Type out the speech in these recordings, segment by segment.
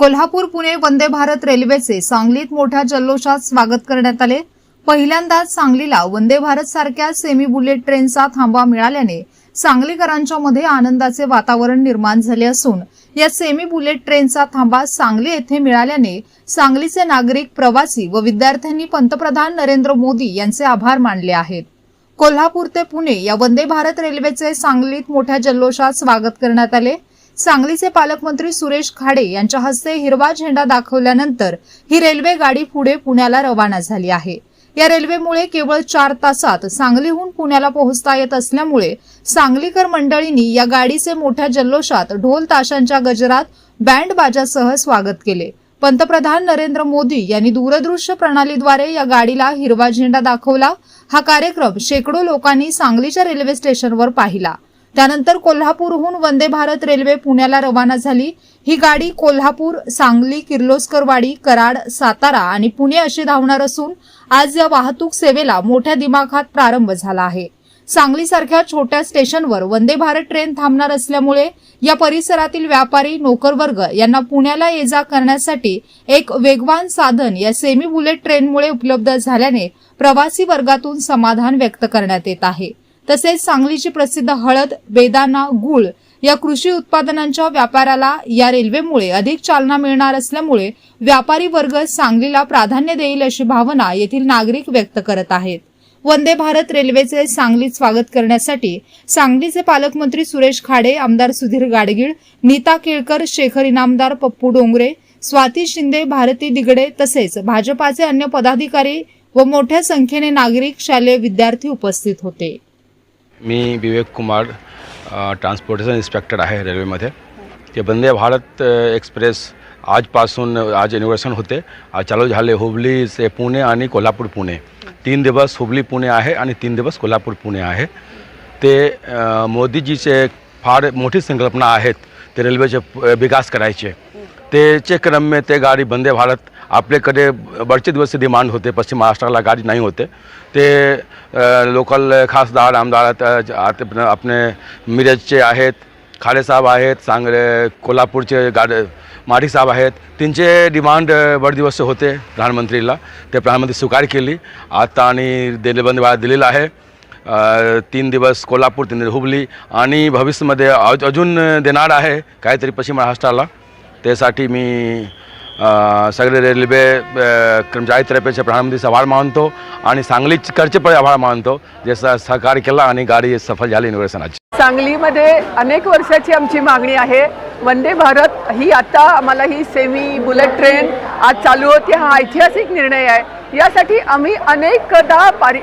कोल्हापूर पुणे वंदे भारत रेल्वेचे सांगलीत मोठ्या जल्लोषात स्वागत करण्यात आले. पहिल्यांदाच सांगलीला वंदे भारत सारख्या सेमी बुलेट ट्रेनचा थांबा मिळाल्याने सांगलीकरांच्या मध्ये आनंदाचे वातावरण निर्माण झाले असून या सेमी बुलेट ट्रेनचा थांबा सांगली येथे मिळाल्याने सांगलीचे नागरिक प्रवासी व विद्यार्थ्यांनी पंतप्रधान नरेंद्र मोदी यांचे आभार मानले आहेत. कोल्हापूर ते पुणे या वंदे भारत रेल्वेचे सांगलीत मोठ्या जल्लोषात स्वागत करण्यात आले. सांगलीचे पालकमंत्री सुरेश खाडे यांच्या हस्ते हिरवा झेंडा दाखवल्यानंतर ही रेल्वे गाडी पुढे पुण्याला रवाना झाली आहे. या रेल्वेमुळे केवळ चार तासात सांगलीहून पुण्याला पोहोचता येत असल्यामुळे सांगलीकर मंडळींनी या गाडीचे मोठ्या जल्लोषात ढोल ताशांच्या गजरात बँड बाजासह स्वागत केले. पंतप्रधान नरेंद्र मोदी यांनी दूरदृश्य प्रणालीद्वारे या गाडीला हिरवा झेंडा दाखवला. हा कार्यक्रम शेकडो लोकांनी सांगलीच्या रेल्वे स्टेशनवर पाहिला. त्यानंतर कोल्हापूरहून वंदे भारत रेल्वे पुण्याला रवाना झाली. ही गाडी कोल्हापूर सांगली किर्लोस्करवाडी कराड सातारा आणि पुणे अशी धावणार असून आज या वाहतूक सेवेला मोठ्या दिमाखात प्रारंभ झाला आहे. सांगलीसारख्या छोट्या स्टेशनवर वंदे भारत ट्रेन थांबणार असल्यामुळे या परिसरातील व्यापारी नोकरवर्ग यांना पुण्याला ये जा करण्यासाठी एक वेगवान साधन या सेमी बुलेट ट्रेनमुळे उपलब्ध झाल्याने प्रवासी वर्गातून समाधान व्यक्त करण्यात येत आहे. तसेच सांगलीची प्रसिद्ध हळद बेदाना गुळ या कृषी उत्पादनांच्या व्यापाराला या रेल्वेमुळे अधिक चालना मिळणार असल्यामुळे व्यापारी वर्ग सांगलीला प्राधान्य देईल अशी भावना येथील नागरिक व्यक्त करत आहेत. वंदे भारत रेल्वेचे सांगलीत स्वागत करण्यासाठी सांगलीचे पालकमंत्री सुरेश खाडे आमदार सुधीर गाडगीळ नीता केळकर शेखर इनामदार पप्पू डोंगरे स्वाती शिंदे भारती दिगडे तसेच भाजपाचे अन्य पदाधिकारी व मोठ्या संख्येने नागरिक शालेय विद्यार्थी उपस्थित होते. मी विवेक कुमार ट्रान्सपोर्टेशन इन्स्पेक्टर आहे रेल्वेमध्ये ते वंदे भारत एक्सप्रेस आजपासून आज इनोव्हेशन होते. आज चालू झाले हुबली ते पुणे आणि कोल्हापूर पुणे. तीन दिवस हुबली पुणे आहे आणि तीन दिवस कोल्हापूर पुणे आहे. ते मोदीजीचे फार मोठी संकल्पना आहेत ते रेल्वेचे विकास करायचे. त्याचे क्रम में ते गाडी वंदे भारत आपल्याकडे बरेचसे दिवस डिमांड होते पश्चिम महाराष्ट्राला गाडी नाही होते. ते लोकल खासदार आमदार आता- आपले- मिरजचे आहेत खाडेसाहेब आहेत सांगले कोल्हापूरचे गाड माढीसाहेब आहेत त्यांचे डिमांड अ, दिवस होते प्रधानमंत्रीला. ते प्रधानमंत्री स्वीकार केली. आता आणि दिल्ली वंदे भारत दिलेला आहे. तीन दिवस कोल्हापूर तीन दिवस हुबली आणि भविष्यामध्ये अज- अजून देणार आहे काहीतरी पश्चिम महाराष्ट्राला. त्यासाठी मी सगळे रेल्वे अ, कर्मचारीतर्फेचे प्रधानमंत्रीचा आभार मानतो आणि सांगलीकडचे पण आभार मानतो जे स- सहकार्य केला आणि गाडी सफल झाली निवेदनाची सांगलीमध्ये अनेक वर्षाची आमची मागणी आहे वंदे भारत ही आता आम्हाला ही सेमी बुलेट ट्रेन आज चालू होती हा ऐतिहासिक निर्णय आहे. यासाठी आम्ही अनेकदा पारि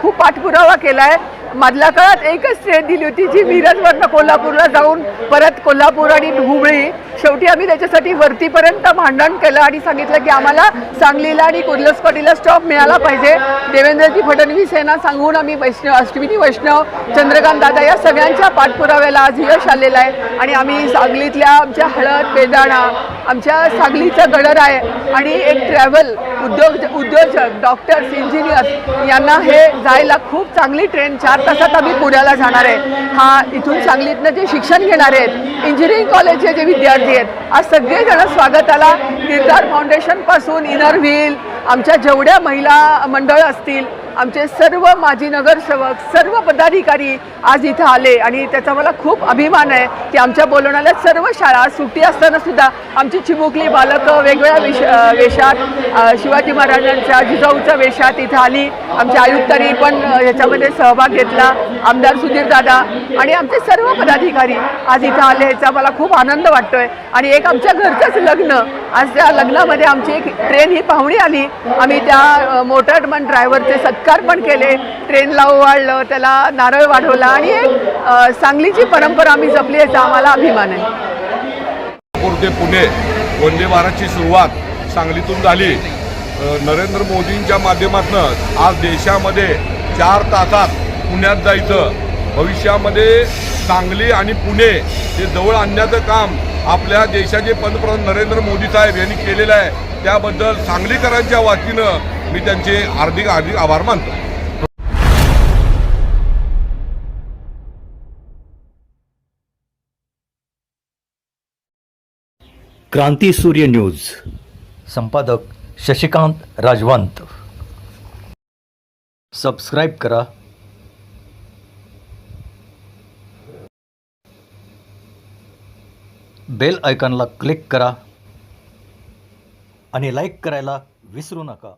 खूप पाठपुरावा केला आहे मधल्या काळात एकच ट्रेन दिली होती जी मिरजवरनं कोल्हापूरला जाऊन परत कोल्हापूर आणि हुबळी. शेवटी आम्ही त्याच्यासाठी वरतीपर्यंत भांडण केलं आणि सांगितलं की आम्हाला सांगलीला आणि कुर्लसपाटीला स्टॉप मिळाला पाहिजे. देवेंद्रजी फडणवीस यांना सांगून आम्ही वैष्णव अष्टमिनी वैष्णव चंद्रकांत दादा या सगळ्यांच्या पाठपुराव्याला आज यश आलेलं आहे. आणि आम्ही सांगलीतल्या आमच्या हळद बेदाणा आमच्या सांगलीचं गडर आहे. आणि एक ट्रॅव्हल उद्योग उद्योजक डॉक्टर्स इंजिनियर्स यांना हे जायला खूप चांगली ट्रेन चार तासात आम्ही पुण्याला जाणार आहे. हा इथून सांगलीतनं जे शिक्षण घेणार आहेत इंजिनिअरिंग कॉलेजचे जे विद्यार्थी आहेत. आज सगळेजण स्वागताला गिरदार फाउंडेशनपासून इनर व्हील आमच्या जेवढ्या महिला मंडळ असतील आमचे सर्व माजी नगरसेवक सर्व पदाधिकारी आज इथं आले आणि त्याचा मला खूप अभिमान आहे की आमच्या बोलवणाऱ्या सर्व शाळा सुट्टी असतानासुद्धा आमची चिमुकली बालकं वेगवेगळ्या विश वेशात शिवाजी महाराजांच्या जिजाऊच्या वेशात इथं आली. आमच्या आयुक्तांनी पण याच्यामध्ये सहभाग घेतला. आमदार सुधीर दादा आणि आमचे सर्व पदाधिकारी आज इथं आले याचा मला खूप आनंद वाटतोय. आणि एक आमच्या घरचंच लग्न. आज त्या लग्नामध्ये आमची एक ट्रेन ही पाहुणी आली. आम्ही त्या मोटरमन ड्रायव्हरचे ड्रायव्हरचे सत्कार पण केले. ट्रेनला ओवाळलं त्याला नारळ वाढवला आणि एक सांगलीची परंपरा आम्ही जपली याचा आम्हाला अभिमान आहे. नागपूर ते पुणे वंदे भारतची सुरुवात सांगलीतून झाली. नरेंद्र मोदींच्या माध्यमातून आज देशामध्ये चार तासात पुण्यात जायचं. भविष्यामध्ये सांगली आणि पुणे हे जवळ आणण्याचं काम आपल्या देशाचे पंतप्रधान नरेंद्र मोदी साहेब यांनी केलेलं आहे. त्याबद्दल सांगलीकरांच्या वतीनं मी त्यांचे हार्दिक हार्दिक आभार मानतो. क्रांती सूर्य न्यूज. संपादक शशिकांत राजवंत. सबस्क्राईब करा. बेल आयकॉनला क्लिक करा. आणि लाईक करायला विसरू नका.